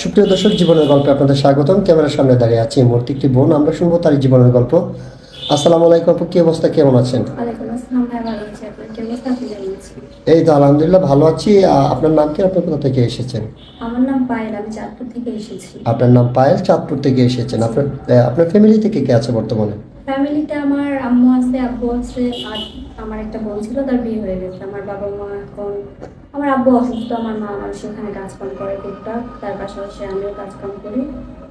সুপ্রিয় দর্শক জীবনের গল্পে আপনাদের স্বাগতম। ক্যামেরার সামনে দাঁড়িয়ে আছে এই মুহূর্তে একটি বোন। আমরা শুনব তার জীবনের গল্প। আসসালামু আলাইকুম আপু কি অবস্থা? কেমন আছেন? কেমন এই তো আলহামদুলিল্লাহ ভালো আছি। আপনার নাম কি? আপনি কোথা থেকে এসেছেন? আমার নাম পায়েল আমি চাঁদপুর থেকে এসেছি। আপনার নাম পায়েল চাঁদপুর থেকে এসেছেন। আপনার আপনার ফ্যামিলি থেকে কে আছে বর্তমানে? ফ্যামিলিতে আমার আম্মু আছে আব্বু আছে আর আমার একটা বোন ছিল তার বিয়ে হয়ে গেছে। আমার বাবা মা এখন আমার আব্বু অসুস্থ আমার মা আমার সেখানে কাজকাম করে টুকটাক। তার পাশাপাশি আমিও কাজকাম করি।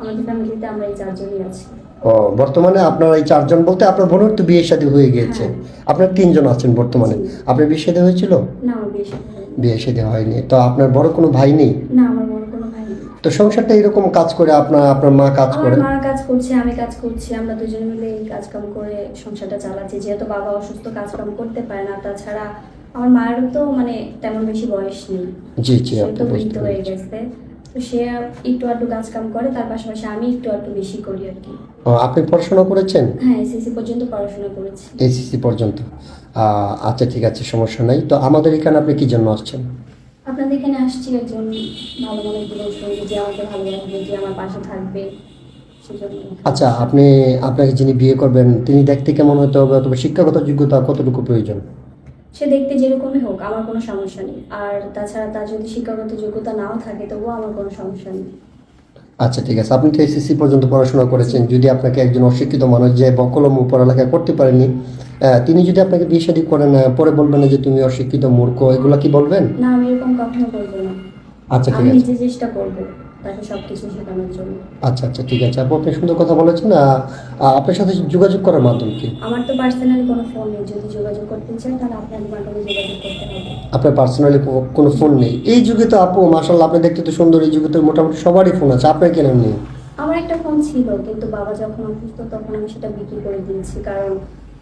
আমাদের ফ্যামিলিতে আমরা এই চারজনই আছি। ও বর্তমানে আপনার এই চারজন বলতে আপনার বোনের তো বিয়ে শাদী হয়ে গিয়েছে। আপনার তিনজন আছেন বর্তমানে। আপনার বিয়ে শাদী হয়েছিল? না আমার বিয়ে শাদী হয়নি। বিয়ে শাদী হয়নি। তো আপনার বড় কোনো ভাই নেই? না আমার বড় কোনো ভাই নেই। তো সংসারটা এরকম কাজ করে আপনার আপনার মা কাজ আমার করে? মা কাজ করছে আমি কাজ করছি। আমরা দুজন মিলে এই কাজ কাম করে সংসারটা চালাচ্ছি। যেহেতু বাবা অসুস্থ কাজ কাম করতে পারে না। তাছাড়া আমার মায়েরও তো মানে তেমন বেশি বয়স নেই। জি জি আপনি তো বুঝতে হয়ে গেছে। তো সে একটু আধটু কাজ কাম করে তার পাশাপাশি আমি একটু আধটু বেশি করি আর কি। আপনি পড়াশোনা করেছেন? হ্যাঁ এসএসসি পর্যন্ত পড়াশোনা করেছি। এসিসি পর্যন্ত। আচ্ছা ঠিক আছে সমস্যা নাই। তো আমাদের এখানে আপনি কি জন্য আসছেন? আপনাদের এখানে আসছি একজন ভালো মনে জীবন সঙ্গী যে আমাকে ভালোবাসবে যে আমার পাশে থাকবে আচ্ছা আপনি আপনাকে যিনি বিয়ে করবেন তিনি দেখতে কেমন হতে হবে? অথবা শিক্ষাগত যোগ্যতা কতটুকু প্রয়োজন? সে দেখতে যেরকমই হোক আমার কোনো সমস্যা নেই। আর তাছাড়া তার যদি শিক্ষাগত যোগ্যতা নাও থাকে তবুও আমার কোনো সমস্যা নেই। আচ্ছা ঠিক আছে। আপনি তো এসএসসি পর্যন্ত পড়াশোনা করেছেন। যদি আপনাকে একজন অশিক্ষিত মানুষ যে বকলম পড়ালেখা করতে পারেনি তিনি যদি আপনাকে বিয়ে শাদী করেন পরে বলবেন যে তুমি অশিক্ষিত মূর্খ এগুলা কি বলবেন? না আমি এরকম কখনো বলব না। আচ্ছা ঠিক আমি আছে। নিজে চেষ্টা করব। তাকে সবকিছু শেখানোর জন্য। আচ্ছা আচ্ছা ঠিক আছে। আপু আপনি সুন্দর কথা বলেছেন। আপনার সাথে যোগাযোগ করার মাধ্যম কি? আমার তো পার্সোনালি কোনো ফোন নেই। যদি যোগাযোগ করতে চাই তাহলে আপনার মাধ্যমে যোগাযোগ করতে হবে। আপনার পার্সোনালি কোনো ফোন নেই। এই যুগে তো আপু মাসাল্লাহ আপনি দেখতে তো সুন্দর। এই যুগে তো মোটামুটি সবারই ফোন আছে। আপনার কেন নেই আমার একটা ফোন ছিল কিন্তু বাবা যখন অসুস্থ তখন আমি সেটা বিক্রি করে দিয়েছি। কারণ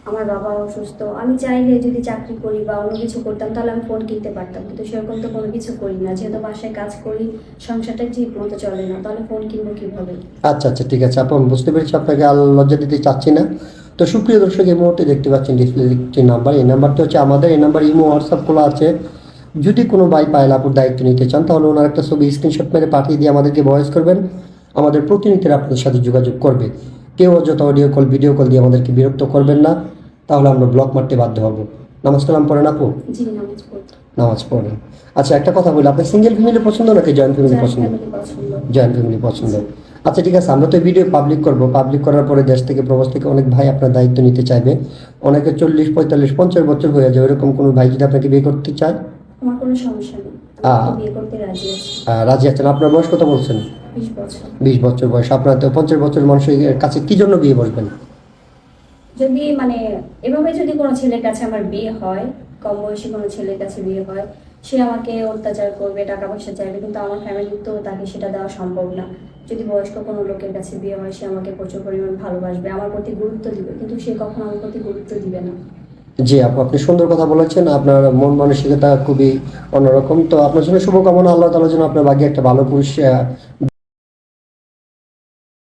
আমার বাবা অসুস্থ, আমি চাইলে যদি চাকরি করি বা অন্য কিছু করতাম, তাহলে আমি ফোন কিনতে পারতাম। কিন্তু সেরকম তো কোনো কিছু করি না। যেহেতু বাসায় কাজ করি, সংসারটা ঠিক মতো চলে না, তাহলে ফোন কিনবো কীভাবে? আচ্ছা আচ্ছা ঠিক আছে। আপু, আমি বুঝতে পেরেছি আপনাকে আর লজ্জা দিতে চাচ্ছি না। তো সুপ্রিয় দর্শক, এই মুহূর্তে দেখতে পাচ্ছেন ডিসপ্লে একটি নাম্বার এই নাম্বারটা হচ্ছে আমাদের। এই নাম্বার ইমো হোয়াটসঅ্যাপ খোলা আছে। যদি কোনো ভাই পায়েল আপুর দায়িত্ব নিতে চান, তাহলে ওনার একটা ছবি স্ক্রিনশট মেরে পাঠিয়ে দিয়ে আমাদেরকে ভয়েস করবেন। আমাদের প্রতিনিধিরা আপনাদের সাথে যোগাযোগ করবে। কেউ যত অডিও কল ভিডিও কল দিয়ে আমাদেরকে বিরক্ত করবেন না তাহলে আমরা ব্লক মারতে বাধ্য হব। নামাজ কালাম পড়েন আপু? নামাজ পড়েন। আচ্ছা একটা কথা বলি আপনার সিঙ্গেল ফ্যামিলি পছন্দ নাকি জয়েন্ট ফ্যামিলি পছন্দ? জয়েন্ট ফ্যামিলি পছন্দ। আচ্ছা ঠিক আছে আমরা তো ভিডিও পাবলিক করব। পাবলিক করার পরে দেশ থেকে প্রবাস থেকে অনেক ভাই আপনার দায়িত্ব নিতে চাইবে। অনেকে চল্লিশ পঁয়তাল্লিশ পঞ্চাশ বছর হয়ে যায় এরকম কোনো ভাই যদি আপনাকে বিয়ে করতে চায়? আমার কোনো সমস্যা নেই। রাজি আছি। আছেন। আপনার বয়স কত বলছেন? বিশ বছর। বয়স। আপনার তো পঞ্চাশ বছর মানুষের কাছে কি জন্য বিয়ে বসবেন? যদি মানে এভাবে যদি কোনো ছেলের কাছে আমার বিয়ে হয় কম বয়সী কোনো ছেলের কাছে বিয়ে হয় সে আমাকে অত্যাচার করবে টাকা পয়সা চাইবে কিন্তু আমার ফ্যামিলির তো তাকে সেটা দেওয়া সম্ভব না। যদি বয়স্ক কোনো লোকের কাছে বিয়ে হয় সে আমাকে প্রচুর পরিমাণ ভালোবাসবে আমার প্রতি গুরুত্ব দিবে কিন্তু সে কখনো আমার প্রতি গুরুত্ব দিবে না। জি আপু আপনি সুন্দর কথা বলেছেন আপনার মন মানসিকতা খুবই অন্যরকম। তো আপনার জন্য শুভকামনা আল্লাহ তালার জন্য আপনার বাকি একটা ভালো পুরুষ